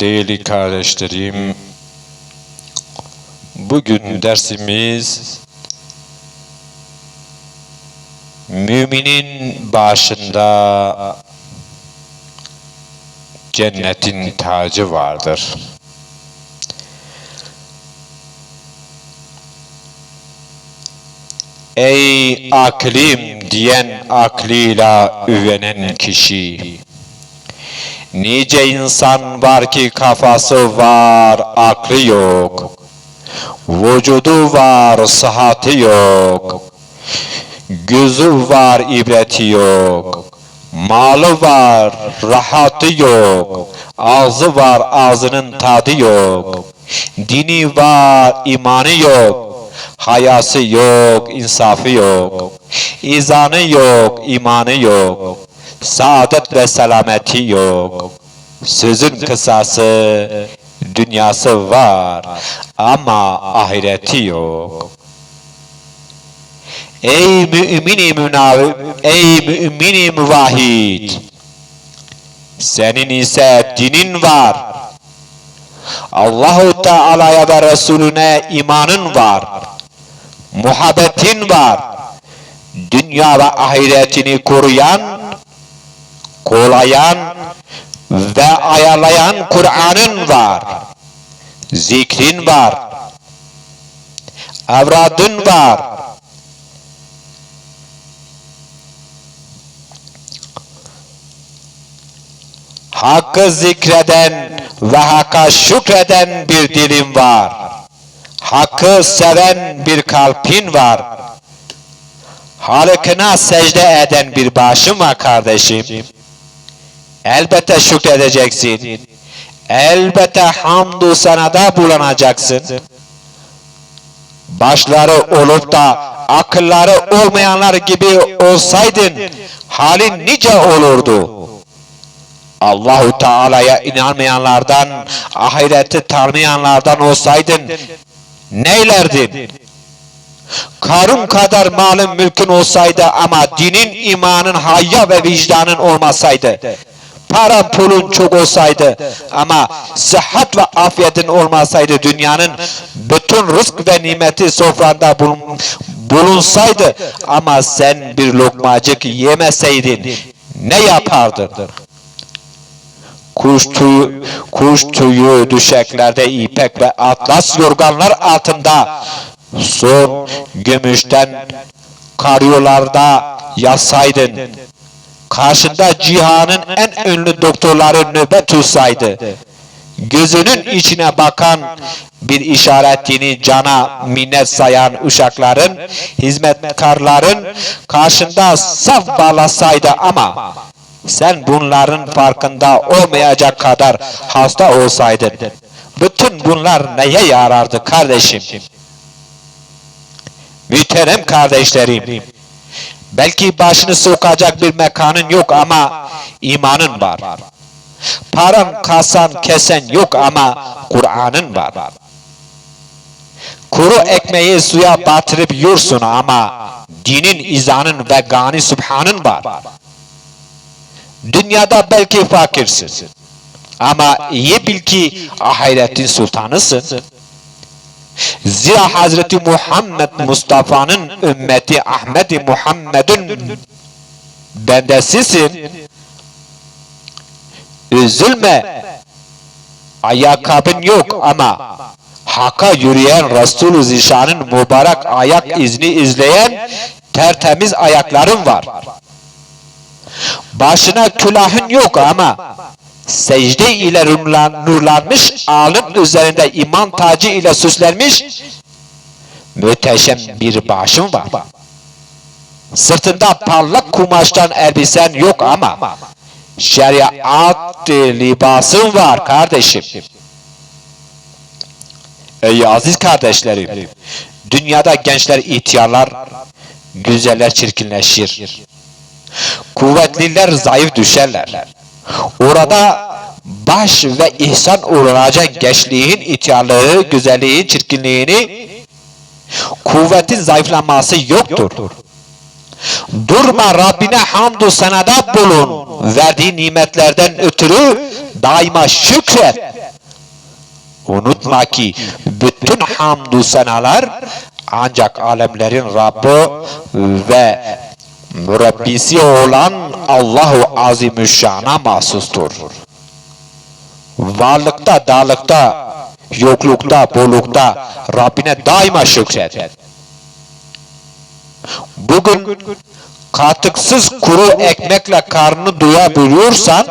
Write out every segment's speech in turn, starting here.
değerli kardeşlerim, bugün dersimiz müminin başında cennetin tacı vardır. Ey aklim diyen aklıyla üvenen kişi. Nice insan var ki kafası var, aklı yok. Vücudu var, sıhhati yok. Gözü var, ibreti yok. Malı var, rahatı yok. Ağzı var, ağzının tadı yok. Dini var, imanı yok. Hayası yok, insafı yok. İzanı yok, imanı yok. Saadet ve selameti yok. Sözün kısası, dünyası var ama ahireti yok. Ey mümini ey mümini. Senin ise dinin var. Allahu Teala'ya ve Resulüne imanın var. Muhabbetin var. Dünya ve ahiretini koruyan, kolayan ve ayarlayan Kur'an'ın var. Zikrin var. Evradın var. Hakkı zikreden ve Hakk'a şükreden bir dilim var. Hakkı seven bir kalbin var. Halıkına secde eden bir başım var kardeşim. Elbette şükredeceksin. Elbette hamdü senada bulunacaksın. Başları olup da akılları olmayanlar gibi olsaydın halin nice olurdu. Allahu Teala'ya inanmayanlardan, ahireti tanımayanlardan olsaydın neylerdin? Karun kadar malın mülkün olsaydı ama dinin, imanın, hayya ve vicdanın olmasaydı, paran pulun çok olsaydı ama sıhhat ve afiyetin olmasaydı dünyanın bütün rızk ve nimeti sofranda bulun, bulunsaydı ama sen bir lokmacık yemeseydin ne yapardın? Kuş tüyü, kuş tüyü düşeklerde ipek ve atlas yorganlar altında son gümüşten karyolarda yatsaydın. Karşında cihanın en ünlü doktorları nöbet tutsaydı. Gözünün içine bakan bir işaretini cana minnet sayan uşakların, hizmetkarların karşında saf bağlasaydı ama sen bunların farkında olmayacak kadar hasta olsaydın, bütün bunlar neye yarardı kardeşim? Müterem kardeşlerim, belki başını sokacak bir mekanın yok ama imanın var. Paran kasan kesen yok ama Kur'an'ın var. Kuru ekmeği suya batırıp yiyorsun ama dinin izanın ve gani subhanın var. Dünyada belki fakirsin. Ama iyi bil ki ahiretin sultanısın. Zira Hazreti Muhammed Mustafa'nın ümmeti Ahmedi Muhammed'in bendesisin. Üzülme. Ayakkabın yok ama Hak'a yürüyen Resul-ü Zişan'ın mübarek ayak izni izleyen tertemiz ayakların var. Başına külahın yok ama secde ile nurlanmış alın üzerinde iman tacı ile süslenmiş müteşem bir başın var. Sırtında parlak kumaştan elbisen yok ama şeriat libasın var kardeşim. Ey aziz kardeşlerim, dünyada gençler ihtiyarlar, güzeller çirkinleşir. Kuvvetliler zayıf düşerler. Orada baş ve ihsan olunacak gençliğin ihtiyarlığı, güzelliğin çirkinliğini, kuvvetin zayıflaması yoktur. Durma Rabbine hamdü senada bulun. Verdiği nimetlerden ötürü daima şükret. Unutma ki bütün hamdü senalar ancak alemlerin Rabbi ve Mürebbisi olan Allahu Azimüşşan'a mahsustur. Varlıkta, darlıkta, yoklukta, bollukta Rabbine daima şükret. Bugün katıksız kuru ekmekle karnını doyabiliyorsan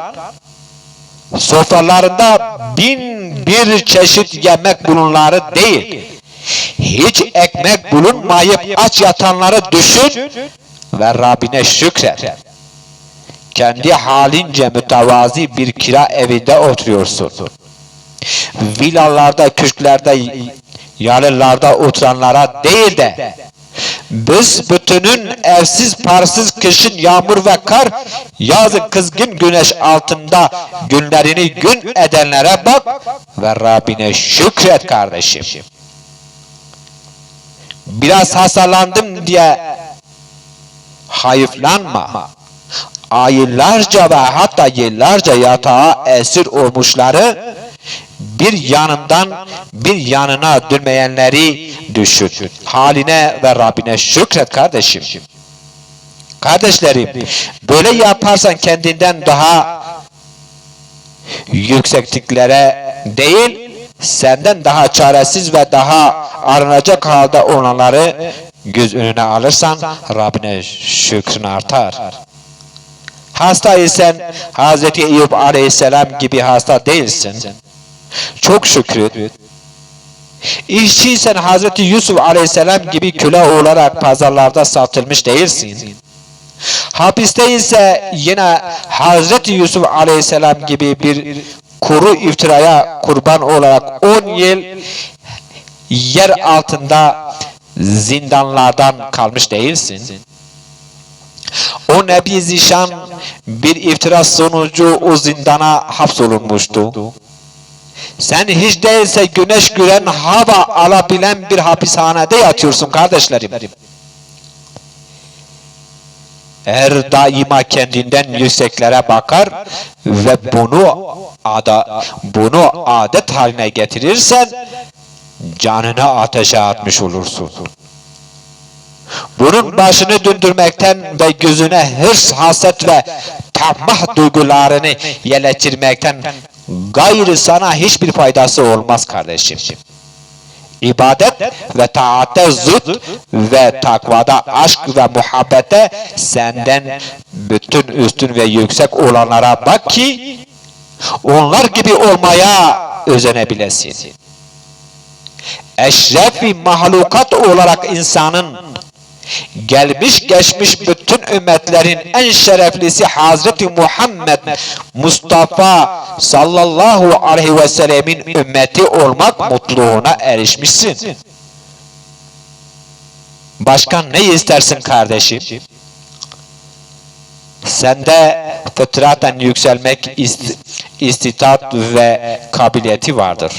sofralarında bin bir çeşit yemek bulunları değil. Hiç ekmek bulunmayıp aç yatanları düşün ve Rabbine şükret. Kendi halince mütevazi bir kira evinde oturuyorsun. Villalarda, köşklerde, yalılarda oturanlara değil de biz bütünün evsiz parsız kışın yağmur ve kar, yazın kızgın güneş altında günlerini gün edenlere bak ve Rabbine şükret kardeşim. Biraz hastalandım diye hayıflanma. Aylarca ve hatta yıllarca yatağa esir olmuşları bir yanından bir yanına dönmeyenleri düşün. Haline ve Rabbine şükret kardeşim. Kardeşlerim, böyle yaparsan kendinden daha yüksekliklere değil, senden daha çaresiz ve daha aranacak halde olanları göz önüne alırsan Rabbine şükrün artar. Hasta isen Hz. Eyüp aleyhisselam gibi hasta değilsin. Çok şükret. İşçiysen Hz. Yusuf aleyhisselam gibi köle olarak pazarlarda satılmış değilsin. Hapiste ise yine Hz. Yusuf aleyhisselam gibi bir kuru iftiraya kurban olarak 10 yıl yer altında zindanlardan kalmış değilsin. O Nebi Zişan bir iftira sonucu o zindana hapsolunmuştu. Sen hiç değilse güneş gören hava alabilen bir hapishanede yatıyorsun kardeşlerim. Eğer daima kendinden yükseklere bakar ve bunu ada, bunu adet haline getirirsen canını ateşe atmış olursun. Bunun başını döndürmekten ve gözüne hırs, haset ve tamah duygularını yeletirmekten gayrı sana hiçbir faydası olmaz kardeşim. İbadet ve taatte zıt ve takvada aşk ve muhabbete senden bütün üstün ve yüksek olanlara bak ki onlar gibi olmaya özenebilesin. Eşrefi mahlukat olarak insanın gelmiş geçmiş bütün ümmetlerin en şereflisi Hazreti Muhammed Mustafa sallallahu aleyhi ve sellemin ümmeti olmak mutluluğuna erişmişsin. Başka ne istersin kardeşim? Sende fıtraten yükselmek ist istitat ve kabiliyeti vardır.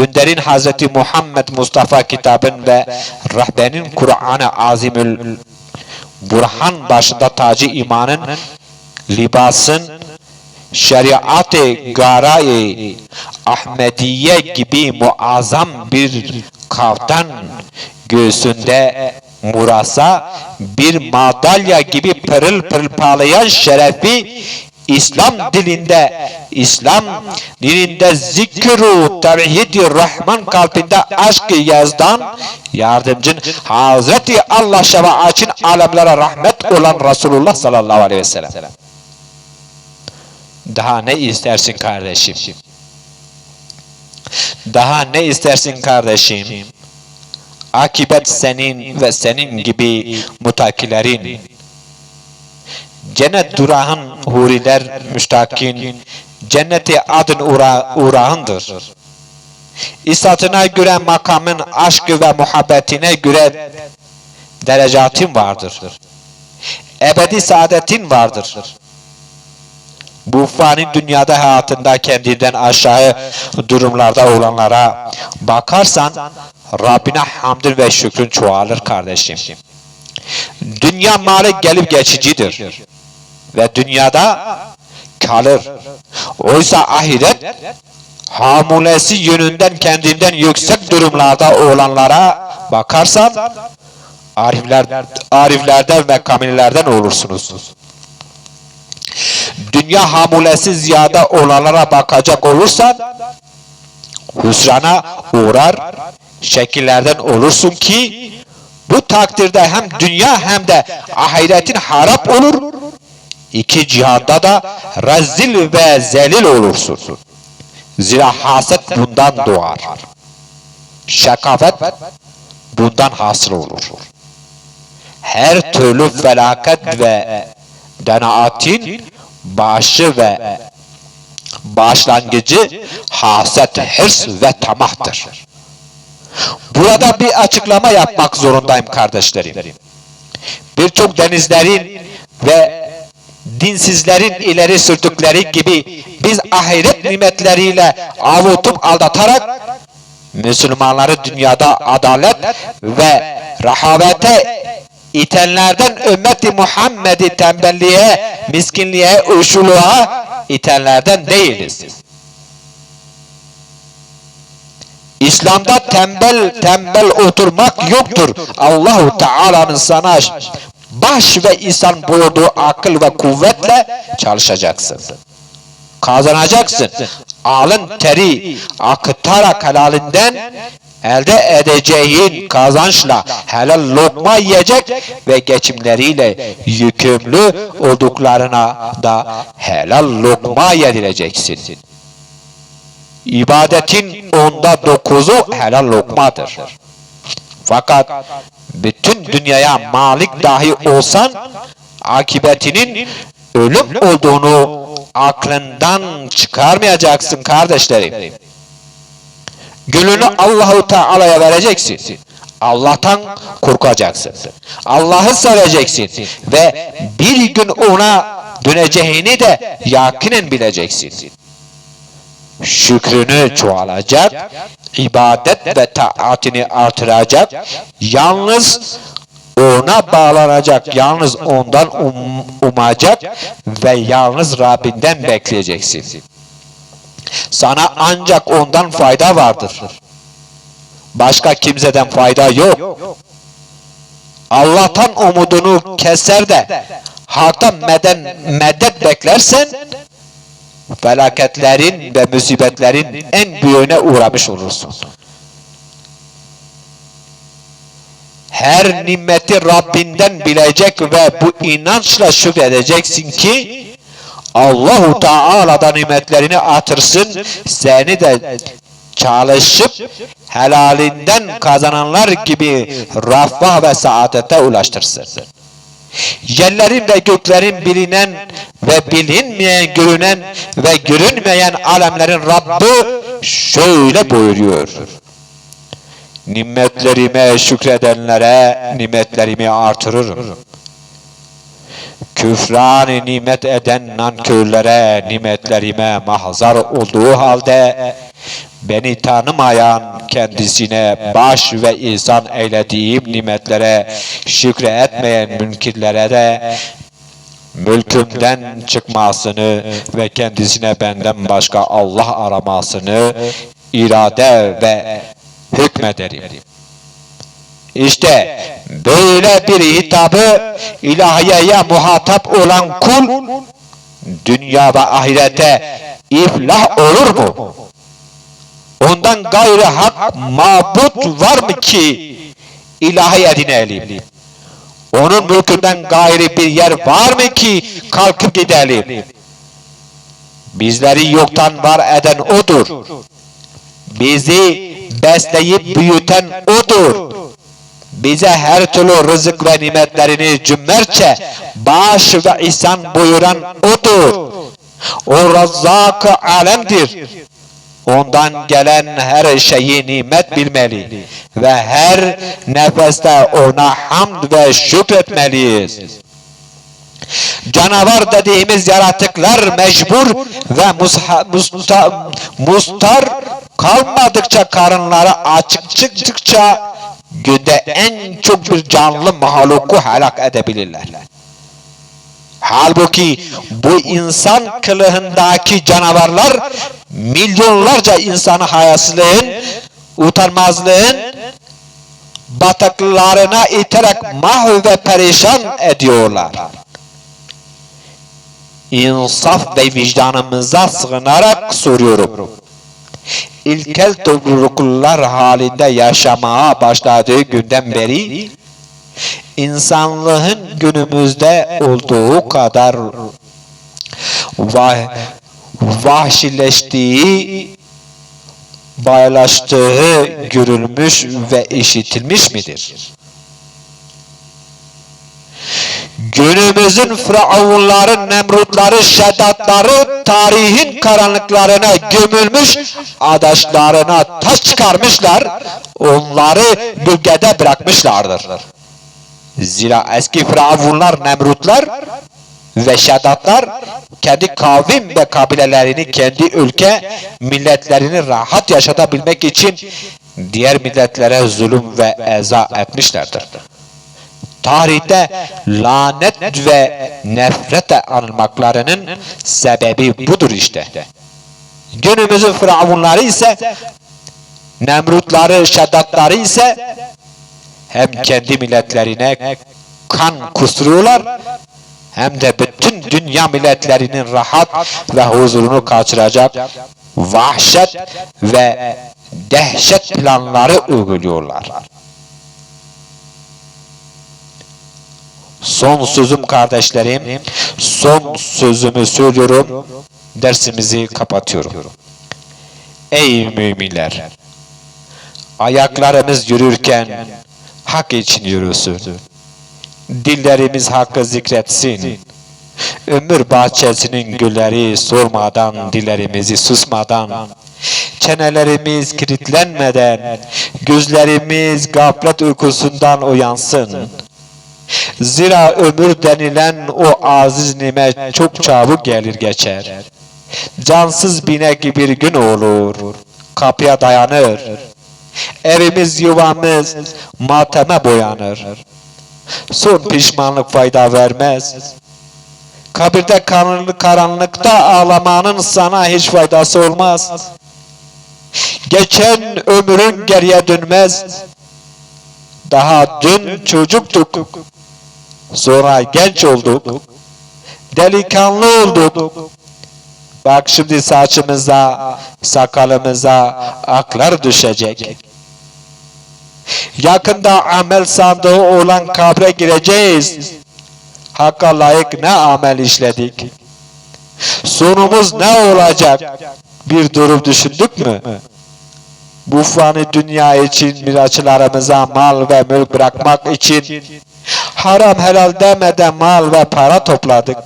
Önderin Hazreti Muhammed Mustafa kitabın ve Rahbenin Kur'an-ı Azimül Burhan başında tacı imanın libasın şeriat-ı garai Ahmediye gibi muazzam bir kaftan göğsünde murasa bir madalya gibi pırıl pırıl parlayan şerefi İslam dilinde, İslam dilinde zikru tevhid Rahman kalbinde aşkı yazdan yardımcın Hazreti Allah şefaat için alemlere rahmet olan Resulullah sallallahu aleyhi ve sellem. Daha ne istersin kardeşim? Daha ne istersin kardeşim? Akibet senin ve senin gibi mutakilerin cennet durağın huriler müştakin, cenneti adın uğra, uğrağındır. İstatına göre makamın aşkı ve muhabbetine göre derecatın vardır. Ebedi saadetin vardır. Bu fani dünyada hayatında kendinden aşağı durumlarda olanlara bakarsan Rabbine hamdün ve şükrün çoğalır kardeşim. Dünya malı gelip geçicidir ve dünyada kalır. Oysa ahiret hamulesi yönünden kendinden yüksek durumlarda olanlara bakarsan arifler, ariflerden ve kamillerden olursunuz. Dünya hamulesi ziyade olanlara bakacak olursan hüsrana uğrar şekillerden olursun ki bu takdirde hem dünya hem de ahiretin harap olur. İki cihanda da rezil ve zelil olursun. Zira haset bundan doğar. Şakafet bundan hasıl olur. Her türlü felaket ve denaatin başı ve başlangıcı haset, hırs ve tamahtır. Burada bir açıklama yapmak zorundayım kardeşlerim. Birçok denizlerin ve dinsizlerin ileri sürdükleri gibi biz ahiret nimetleriyle avutup aldatarak Müslümanları dünyada adalet ve rahavete itenlerden ümmeti Muhammed'i tembelliğe, miskinliğe, uçuluğa itenlerden değiliz. İslam'da tembel tembel oturmak yoktur. Allahu Teala'nın sana baş ve insan buyurduğu akıl ve kuvvetle çalışacaksın. Kazanacaksın. Alın teri akıtarak helalinden elde edeceğin kazançla helal lokma yiyecek ve geçimleriyle yükümlü olduklarına da helal lokma yedireceksin. İbadetin onda dokuzu helal lokmadır. Fakat bütün dünyaya malik dahi olsan akibetinin ölüm olduğunu aklından çıkarmayacaksın kardeşlerim. Gönlünü Allahu Teala'ya vereceksin. Allah'tan korkacaksın. Allah'ı seveceksin ve bir gün ona döneceğini de yakinen bileceksin. Şükrünü çoğalacak, ibadet ve taatini artıracak, yalnız ona bağlanacak, yalnız ondan um, umacak ve yalnız Rabbinden bekleyeceksin. Sana ancak ondan fayda vardır. Başka kimseden fayda yok. Allah'tan umudunu keser de haktan meden, medet beklersen felaketlerin ve musibetlerin en büyüğüne uğramış olursun. Her nimeti Rabbinden bilecek ve bu inançla şükredeceksin ki Allahu Teala da nimetlerini artırsın, seni de çalışıp helalinden kazananlar gibi refah ve saadete ulaştırsın. Yerlerin ve göklerin bilinen ve bilinmeyen, görünen ve görünmeyen alemlerin Rabbi şöyle buyuruyor. Nimetlerime şükredenlere nimetlerimi artırırım. Küfran nimet eden nankörlere nimetlerime mahzar olduğu halde beni tanımayan kendisine baş ve insan eylediğim nimetlere şükre etmeyen münkirlere de mülkümden çıkmasını ve kendisine benden başka Allah aramasını irade ve hükmederim. İşte böyle bir hitabı ilahiyeye muhatap olan kul dünya ve ahirete iflah olur mu? Ondan gayrı hak mabut var mı ki ilahi edinelim? Onun mülkünden gayri bir yer var mı ki kalkıp gidelim? Bizleri yoktan var eden O'dur. Bizi besleyip büyüten O'dur. Bize her türlü rızık ve nimetlerini cümlerçe bağış ve ihsan buyuran O'dur. O razzak alemdir. Ondan gelen her şeyi nimet bilmeli ve her nefeste ona hamd ve şükretmeliyiz. Canavar dediğimiz yaratıklar mecbur ve musha, musta, mustar kalmadıkça karınları açık çıktıkça günde en çok bir canlı mahluku helak edebilirler. Halbuki bu insan kılığındaki canavarlar milyonlarca insanı hayasızlığın, utanmazlığın bataklarına iterek mahv ve perişan ediyorlar. İnsaf ve vicdanımıza sığınarak soruyorum. İlkel topluluklar halinde yaşamaya başladığı günden beri insanlığın günümüzde olduğu kadar vah vahşileştiği, baylaştığı görülmüş ve işitilmiş midir? Günümüzün firavunları, nemrutları, şeddatları tarihin karanlıklarına gömülmüş, adaşlarına taş çıkarmışlar, onları bölgede bırakmışlardır. Zira eski firavunlar, nemrutlar ve şeddatlar kendi kavim ve kabilelerini, kendi ülke milletlerini rahat yaşatabilmek için diğer milletlere zulüm ve eza etmişlerdir. Tarihte lanet ve nefretle anılmaklarının sebebi budur işte. Günümüzün firavunları ise Nemrutları, Şeddatları ise hem kendi milletlerine kan kusturuyorlar hem de bütün dünya milletlerinin rahat ve huzurunu kaçıracak vahşet ve dehşet planları uyguluyorlar. Son sözüm kardeşlerim, son sözümü söylüyorum, dersimizi kapatıyorum. Ey müminler! Ayaklarımız yürürken hak için yürüsün. Dillerimiz hakkı zikretsin. Ömür bahçesinin gülleri sormadan, dillerimizi susmadan, çenelerimiz kilitlenmeden, gözlerimiz gaflet uykusundan uyansın. Zira ömür denilen o aziz nimet çok çabuk gelir geçer. Cansız binek bir gün olur, kapıya dayanır. Evimiz yuvamız mateme boyanır. Son pişmanlık fayda vermez. Kabirde karanlık karanlıkta ağlamanın sana hiç faydası olmaz. Geçen ömrün geriye dönmez. Daha dün çocuktuk. Sonra genç olduk. Delikanlı olduk. Bak şimdi saçımıza, sakalımıza aklar düşecek. Yakında amel sandığı olan kabre gireceğiz. Hakka layık ne amel işledik? Sonumuz ne olacak? Bir durup düşündük mü? Bu fani dünya için miraçlarımıza mal ve mülk bırakmak için haram helal demeden mal ve para topladık.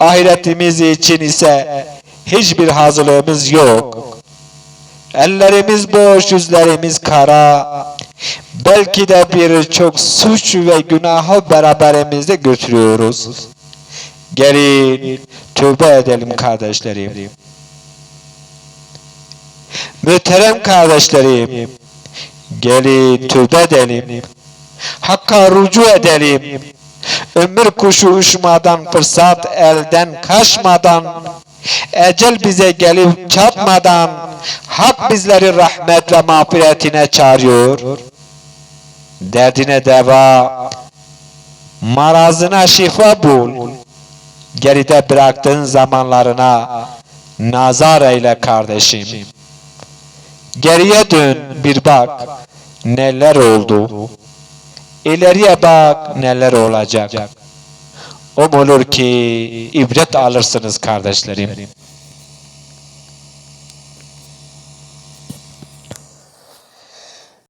Ahiretimiz için ise hiçbir hazırlığımız yok. Ellerimiz boş, yüzlerimiz kara. Belki de birçok suç ve günahı beraberimizde götürüyoruz. Gelin tövbe edelim kardeşlerim. Müterem kardeşlerim, gelin tövbe edelim. Hakka rucu edelim. Ömür kuşu uçmadan, fırsat elden kaçmadan, ecel bize gelip çatmadan, Hak bizleri rahmet ve mağfiretine çağırıyor. Derdine deva, marazına şifa bul. Geride bıraktığın zamanlarına nazar eyle kardeşim. Geriye dön bir bak neler oldu. İleriye bak neler olacak. Umulur ki ibret alırsınız kardeşlerim.